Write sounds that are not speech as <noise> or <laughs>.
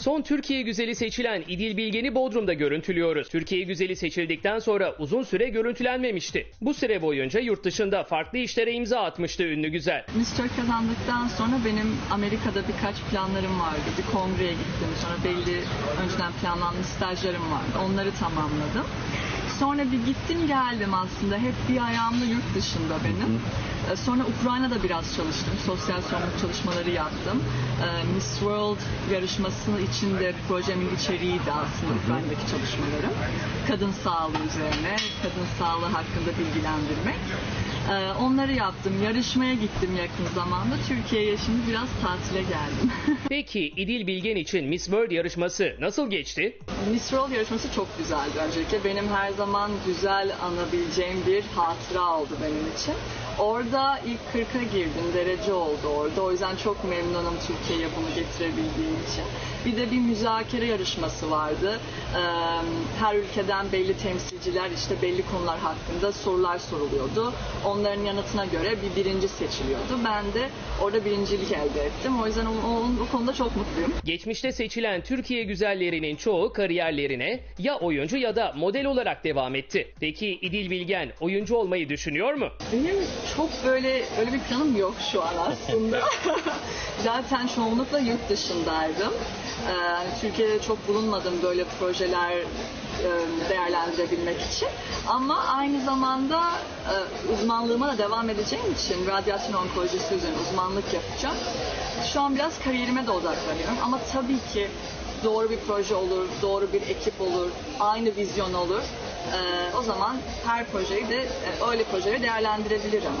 Son Türkiye güzeli seçilen İdil Bilgen'i Bodrum'da görüntülüyoruz. Türkiye güzeli seçildikten sonra uzun süre görüntülenmemişti. Bu süre boyunca yurt dışında farklı işlere imza atmıştı ünlü güzel. Miss Türk kazandıktan sonra benim Amerika'da birkaç planlarım vardı. Bir kongreye gittim. Sonra belli önceden planlanmış stajlarım vardı. Onları tamamladım. Sonra bir gittim geldim aslında. Hep bir ayağımda yurt dışında benim. Ee, Sonra Ukrayna'da biraz çalıştım. Sosyal sorumluluk çalışmaları yaptım. Ee, Miss World yarışması için de projemin içeriğiydi aslında Ukrayna'daki çalışmalarım. Kadın sağlığı üzerine, kadın sağlığı hakkında bilgilendirmek. Ee, Onları yaptım. Yarışmaya gittim yakın zamanda. Türkiye'ye şimdi biraz tatile geldim. <laughs> Peki İdil Bilgen için Miss World yarışması nasıl geçti? Miss World yarışması çok güzeldi öncelikle. Benim her zaman güzel anabileceğim bir hatıra oldu benim için. Orada ilk 40'a girdim. Derece oldu orada. O yüzden çok memnunum Türkiye'ye bunu getirebildiğim için. Bir de bir müzakere yarışması vardı. Her ülkeden belli temsilciler işte belli konular hakkında sorular soruluyordu. Onların yanıtına göre bir birinci seçiliyordu. Ben de orada birincilik elde ettim. O yüzden o, o, o konuda çok mutluyum. Geçmişte seçilen Türkiye güzellerinin çoğu kariyerlerine ya oyuncu ya da model olarak devam etti. Peki İdil Bilgen oyuncu olmayı düşünüyor mu? Benim çok böyle öyle bir planım yok şu an aslında. <laughs> Zaten çoğunlukla yurt dışındaydım. Ee, Türkiye'de çok bulunmadım böyle projeler e, değerlendirebilmek için. Ama aynı zamanda e, uzmanlığıma da devam edeceğim için radyasyon onkolojisi üzerine uzmanlık yapacağım. Şu an biraz kariyerime de odaklanıyorum. Ama tabii ki doğru bir proje olur, doğru bir ekip olur, aynı vizyon olur. Ee, o zaman her projeyi de e, öyle projeleri değerlendirebilirim.